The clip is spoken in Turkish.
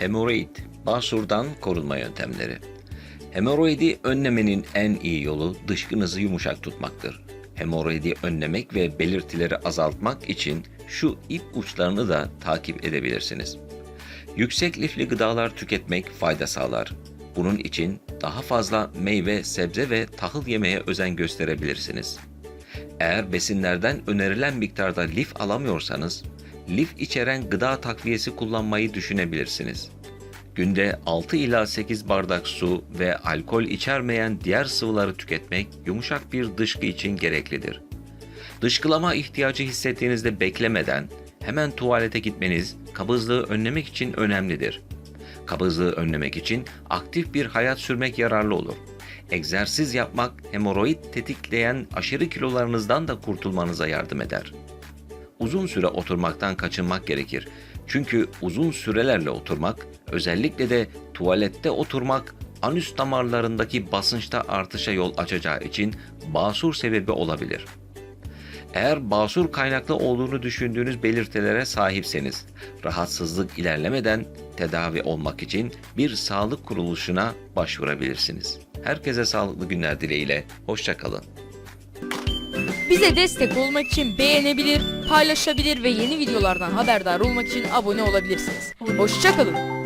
Hemoroid, basurdan korunma yöntemleri. Hemoroidi önlemenin en iyi yolu dışkınızı yumuşak tutmaktır. Hemoroidi önlemek ve belirtileri azaltmak için şu ip uçlarını da takip edebilirsiniz. Yüksek lifli gıdalar tüketmek fayda sağlar. Bunun için daha fazla meyve, sebze ve tahıl yemeye özen gösterebilirsiniz. Eğer besinlerden önerilen miktarda lif alamıyorsanız, lif içeren gıda takviyesi kullanmayı düşünebilirsiniz. Günde 6 ila 8 bardak su ve alkol içermeyen diğer sıvıları tüketmek yumuşak bir dışkı için gereklidir. Dışkılama ihtiyacı hissettiğinizde beklemeden hemen tuvalete gitmeniz kabızlığı önlemek için önemlidir. Kabızlığı önlemek için aktif bir hayat sürmek yararlı olur. Egzersiz yapmak hemoroid tetikleyen aşırı kilolarınızdan da kurtulmanıza yardım eder. Uzun süre oturmaktan kaçınmak gerekir. Çünkü uzun sürelerle oturmak, özellikle de tuvalette oturmak anüs damarlarındaki basınçta artışa yol açacağı için basur sebebi olabilir. Eğer basur kaynaklı olduğunu düşündüğünüz belirtilere sahipseniz, rahatsızlık ilerlemeden tedavi olmak için bir sağlık kuruluşuna başvurabilirsiniz. Herkese sağlıklı günler dileğiyle, hoşçakalın. Bize destek olmak için beğenebilir, paylaşabilir ve yeni videolardan haberdar olmak için abone olabilirsiniz. Hoşçakalın.